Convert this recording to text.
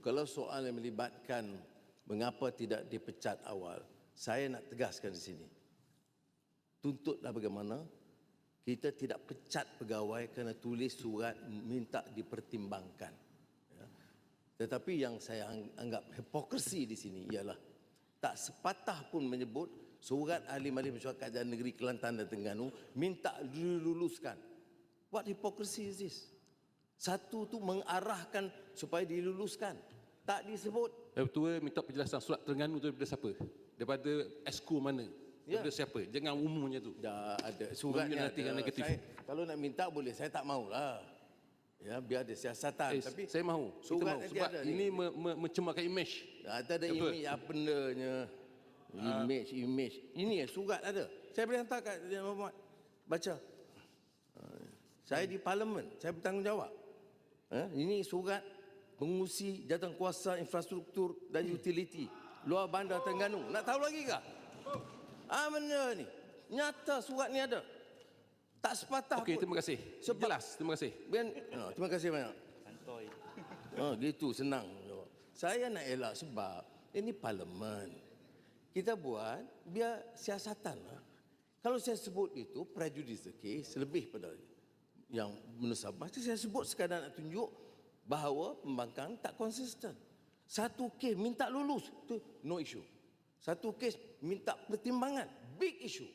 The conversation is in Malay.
Kalau soal yang melibatkan mengapa tidak dipecat awal, saya nak tegaskan di sini. Tuntutlah bagaimana kita tidak pecat pegawai kerana tulis surat minta dipertimbangkan. Ya. Tetapi yang saya ang- anggap hipokrisi di sini ialah tak sepatah pun menyebut surat ahli majlis mesyuarat negeri Kelantan dan Terengganu minta diluluskan. What hypocrisy is this? Satu tu mengarahkan supaya diluluskan. Tak disebut. Ketua minta penjelasan surat Terengganu tu daripada siapa? Daripada esko mana? Ya. Daripada siapa? Jangan umumnya tu. Dah ada suratnya Menyunati ada. negatif. Saya, kalau nak minta boleh, saya tak maulah. Ya, biar ada siasatan. Eh, Tapi saya mahu. Kita surat mahu. nanti Sebab ada ini ni. me, me, mencemarkan image. Dah ada Betul. image apa bendanya. Image, image. Ini ya, surat ada. Saya boleh hantar kat Muhammad. Baca. Ha, Saya di parlimen, saya bertanggungjawab. Ha, ini surat pengusi jawatan kuasa infrastruktur dan utility luar bandar Terengganu. Nak tahu lagi ke? Ah benda ni. Nyata surat ni ada. Tak sepatah Okey, terima kasih. Sebab- Jelas, terima kasih. Ben, ha, terima kasih banyak. Santoy. Ha, gitu senang. Saya nak elak sebab ini parlimen. Kita buat biar siasatan lah. Kalau saya sebut itu prejudice the case lebih pada yang menusabah. Saya sebut sekadar nak tunjuk bahawa pembangkang tak konsisten. Satu kes minta lulus, tu no issue. Satu kes minta pertimbangan, big issue.